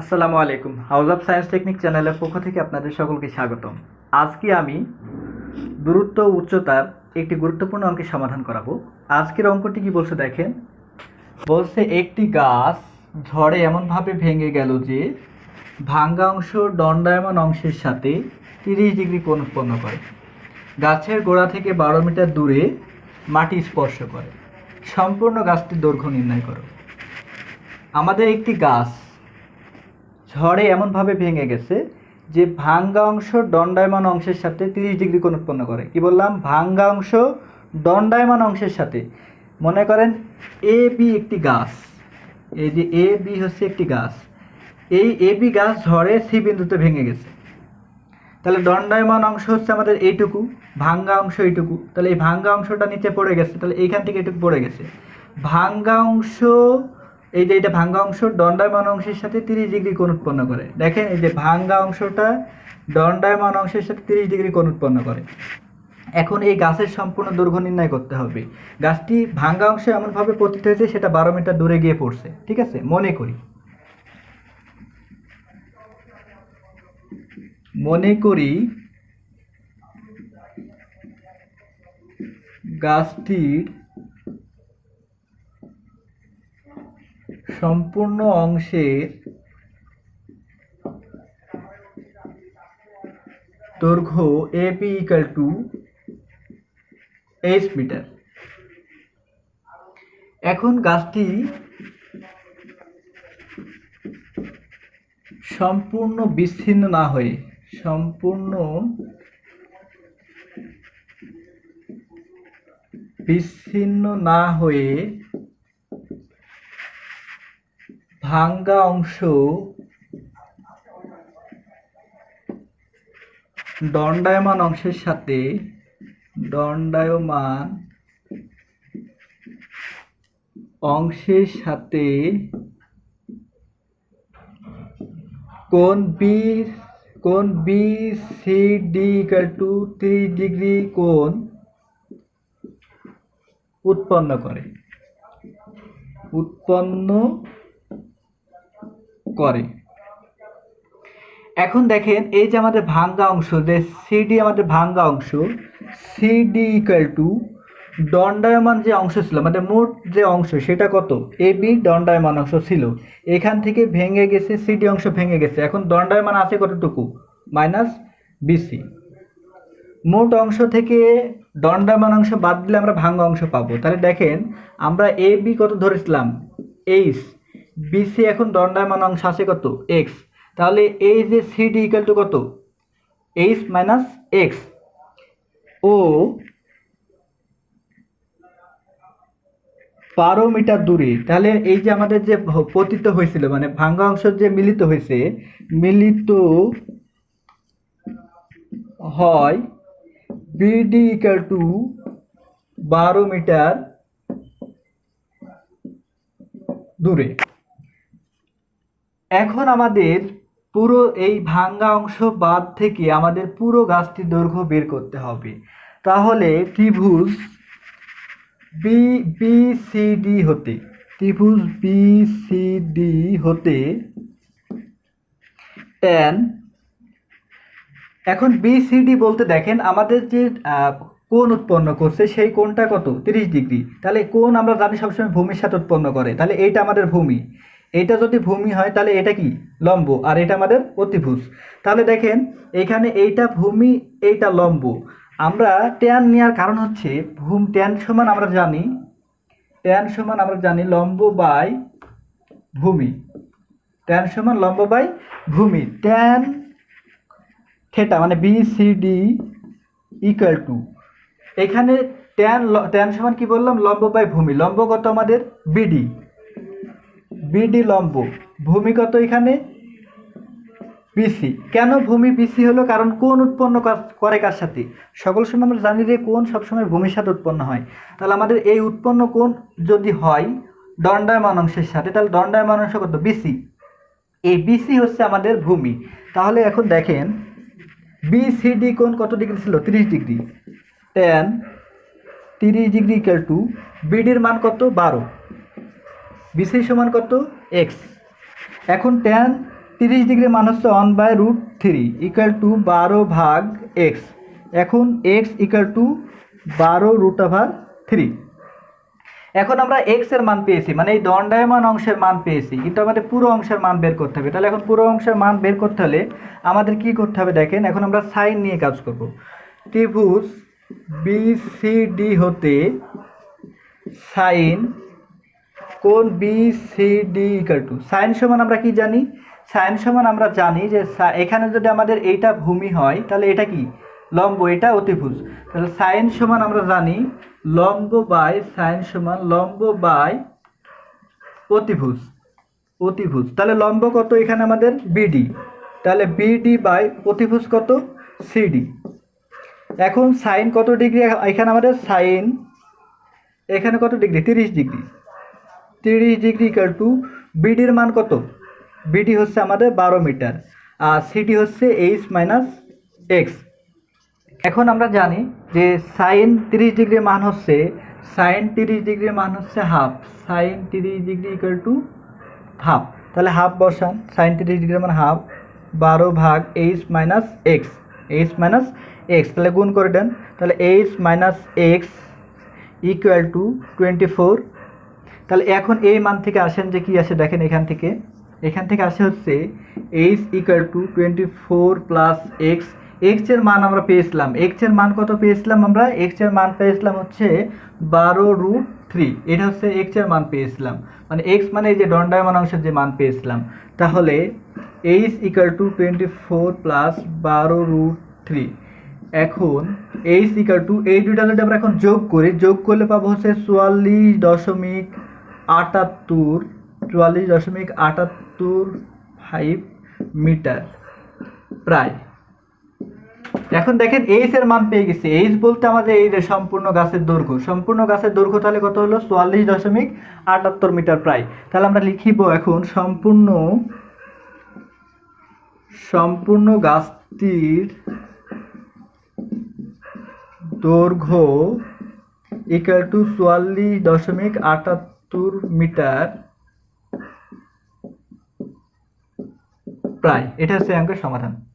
আসসালামু আলাইকুম। House of science technique চ্যানেলের পক্ষ থেকে আপনাদের সকলকে স্বাগতম। আজকে আমি দূরত্ব উচ্চতার একটি গুরুত্বপূর্ণ অঙ্কের সমাধান করাবো। আজকের অঙ্কটি কি বলছে দেখেন? বলছে একটি গাছ ঝড়ে এমনভাবে ভেঙে গেল যে ভাঙ্গা অংশ দণ্ডায়মান অংশের সাথে তিরিশ ডিগ্রি কোণ উৎপন্ন করে। গাছের গোড়া থেকে বারো মিটার দূরে মাটি স্পর্শ করে। সম্পূর্ণ গাছটির দৈর্ঘ্য নির্ণয় করো। আমাদের একটি গাছ ঝড়ে এমনভাবে ভেঙে গেছে যে ভাঙ্গা অংশ দণ্ডায়মান অংশের সাথে তিরিশ ডিগ্রি কোণ উৎপন্ন করে। কি বললাম? ভাঙ্গা অংশ দণ্ডায়মান অংশের সাথে। মনে করেন এ, বি একটি গাছ। এই যে এ, বি হচ্ছে একটি গাছ। এই এ, বি গাছ ঝড়ে সি বিন্দুতে ভেঙে গেছে। তাহলে দণ্ডায়মান অংশ হচ্ছে আমাদের এইটুকু, ভাঙ্গা অংশ এইটুকু। তাহলে এই ভাঙ্গা অংশটা নিচে পড়ে গেছে, তাহলে এইখান থেকে এটুকু পড়ে গেছে। ভাঙ্গা অংশ এই যে এটা ভাঙ্গা অংশ, দণ্ডায়মান অংশের সাথে তিরিশ ডিগ্রি কোণ উৎপন্ন করে। দেখেন, এই যে ভাঙ্গা অংশটা দণ্ডায়মান অংশের সাথে তিরিশ ডিগ্রি কোণ উৎপন্ন করে। এখন এই গাছের সম্পূর্ণ দৈর্ঘ্য নির্ণয় করতে হবে। গাছটি ভাঙ্গা অংশে এমনভাবে পতিত হয়েছে, সেটা বারো মিটার দূরে গিয়ে পড়ছে। ঠিক আছে? মনে করি। মনে করি গাছটির সম্পূর্ণ অংশের দৈর্ঘ্য A P equal to H metre এখন গাছটি সম্পূর্ণ বিচ্ছিন্ন না হয়ে, সম্পূর্ণ বিচ্ছিন্ন না হয়ে ভাঙ্গা অংশ দণ্ডায়মান অংশের সাথে দণ্ডায়মান অংশের সাথে কোন বি কোন B C D equal to three degree কোন উৎপন্ন করে। উৎপন্ন করে। এখন দেখেন, এই যে আমাদের ভাঙ্গা অংশ, যে সিডি আমাদের ভাঙ্গা অংশ সিডি ইকুয়াল টু দণ্ডায়মান যে অংশ ছিল মানে মোট যে অংশ, সেটা কত? এ বি দণ্ডায়মান অংশ ছিল। এখান থেকে ভেঙে গেছে সিডি অংশ ভেঙে গেছে। এখন দণ্ডায়মান আছে কতটুকু? মাইনাস বিসি মোট অংশ থেকে দণ্ডায়মান অংশ বাদ দিলে আমরা ভাঙ্গা অংশ পাবো। তাহলে দেখেন, আমরা এ বি কত ধরেছিলাম? এইচ বিসি এখন দণ্ডায়মান অংশ আছে কত? এক্স তাহলে এই যে সিডি ইকাল টু কত? এইচ মাইনাস এক্স ও বারো মিটার দূরে। তাহলে এই যে আমাদের যে পতিত হয়েছিল মানে ভাঙ্গা অংশ যে মিলিত হয়েছে, মিলিত হয় বিডি ইকাল টু বারো মিটার দূরে। এখন আমাদের পুরো এই ভাঙ্গা অংশ বাদ থেকে আমাদের পুরো গাছটির দৈর্ঘ্য বের করতে হবে। তাহলে ত্রিভুজ বি বি সি ডি হতে, ত্রিভুজ বি সি ডি হতে টেন এখন বি সি ডি বলতে দেখেন, আমাদের যে কোণ উৎপন্ন করছে সেই কোণটা কত? তিরিশ ডিগ্রি। তাহলে কোণ আমরা জানি সবসময় ভূমির সাথে উৎপন্ন করে। তাহলে এইটা আমাদের ভূমি। এটা যদি ভূমি হয়, তাহলে এটা কি? লম্ব। আর এটা আমাদের অতিভুজ। তাহলে দেখেন, এখানে এইটা ভূমি, এইটা লম্ব। আমরা ট্যান নেওয়ার কারণ হচ্ছে, ভূম ট্যান সমান আমরা জানি ট্যান সমান আমরা জানি লম্ব বাই ভূমি। ট্যান সমান লম্ব বাই ভূমি। ট্যান থেটা মানে B C D equal to এখানে ট্যান ট্যান সমান কি বললাম? লম্ব বাই ভূমি। লম্ব কত আমাদের বিডি বিডি লম্ব। ভূমি কত এখানে? বিসি। কেন ভূমি বিসি হলো? কারণ কোন উৎপন্ন করে, কার সাথে? সকল সময় আমরা জানি যে কোন সবসময় ভূমির সাথে উৎপন্ন হয়। তাহলে আমাদের এই উৎপন্ন কোন যদি হয় দণ্ডায়মান অংশের সাথে, তাহলে দণ্ডায়মান অংশ কত? বিসি। এই বিসি হচ্ছে আমাদের ভূমি। তাহলে এখন দেখেন, বিসিডি কোণ কত ডিগ্রি ছিল? তিরিশ ডিগ্রি। টেন, তিরিশ ডিগ্রি ইকাল টু বিডির মান কত? বারো। বিসি সমান কত? এক্স এখন ট্যান তিরিশ ডিগ্রি মান হচ্ছে one by root three equal to বারো ভাগ এক্স এখন এক্স ইকুয়াল টু বারো রুট ওভার থ্রি এখন আমরা এক্সের মান পেয়েছি মানে এই দণ্ডায়মান অংশের মান পেয়েছি, কিন্তু আমাদের পুরো অংশের মান বের করতে হবে। তাহলে এখন পুরো অংশের মান বের করতে হলে আমাদের কি করতে হবে দেখেন, এখন আমরা সাইন নিয়ে কাজ করব। ত্রিভুজ বি সি ডি হতে সাইন কোন B C D equal to sine সমান আমরা কি জানি? সাইন সমান আমরা জানি যে এখানে যদি আমাদের এইটা ভূমি হয়, তাহলে এটা কি? লম্ব, এটা অতিভুজ। তাহলে সাইন সমান আমরা জানি লম্ব বাই সাইন সমান লম্ব বাই অতিভুজ। অতিভুজ। তাহলে লম্ব কত এখানে আমাদের? বিডি তাহলে বিডি বাই অতিভুজ কত? সিডি এখন সাইন কত ডিগ্রি? এখানে আমাদের সাইন এখানে কত ডিগ্রি? তিরিশ ডিগ্রি। তিরিশ ডিগ্রি ইকাল টু বিডির মান কত? বিডি হচ্ছে আমাদের বারো মিটার, আর সিডি হচ্ছে এইচ মাইনাস এক্স এখন আমরা জানি যে সাইন তিরিশ ডিগ্রি মান হচ্ছে সাইন তিরিশ ডিগ্রি মান হচ্ছে হাফ সাইন তিরিশ ডিগ্রি ইকাল টু হাফ তাহলে হাফ বসান সাইন তিরিশ ডিগ্রি মান হাফ বারো ভাগ h minus x h minus x তাহলে গুণ করে দেন, তাহলে h minus x equal to twenty four তাহলে এখন এই মান থেকে আসেন যে কি আসে দেখেন এখান থেকে। এখান থেকে আসে হচ্ছে h equal to twenty four plus x এক্সের মান আমরা পেয়েছিলাম। এক্সের মান কত পেয়েছিলাম আমরা? এক্সের মান পেয়েছিলাম হচ্ছে বারো রুট থ্রি এটা হচ্ছে এক্সের মান পেয়েছিলাম। মানে এক্স মানে এই যে দণ্ডায়মান অংশের যে মান পেয়েছিলাম। তাহলে h equal to twenty four plus বারো রুট থ্রি এখন এইচ ইকাল টু এই দুইটা যদি আমরা এখন যোগ করি, যোগ করলে পাবো হচ্ছে চুয়াল্লিশ দশমিক আটাত্তর, চুয়াল্লিশ দশমিক আটাত্তর ফাইভ মিটার প্রায়। এখন দেখেন এইচ এর মান পেয়ে গেছি। এইচ বলতে আমাদের এই যে সম্পূর্ণ গাছের দৈর্ঘ্য। সম্পূর্ণ গাছের দৈর্ঘ্য তাহলে কত হলো? চুয়াল্লিশ দশমিক আটাত্তর মিটার প্রায়। তাহলে আমরা লিখিব এখন সম্পূর্ণ সম্পূর্ণ গাছটির দৈর্ঘ্য ইকাল টু চুয়াল্লিশ দশমিক আটাত্তর মিটার প্রায়। এটা হচ্ছে অঙ্কের সমাধান।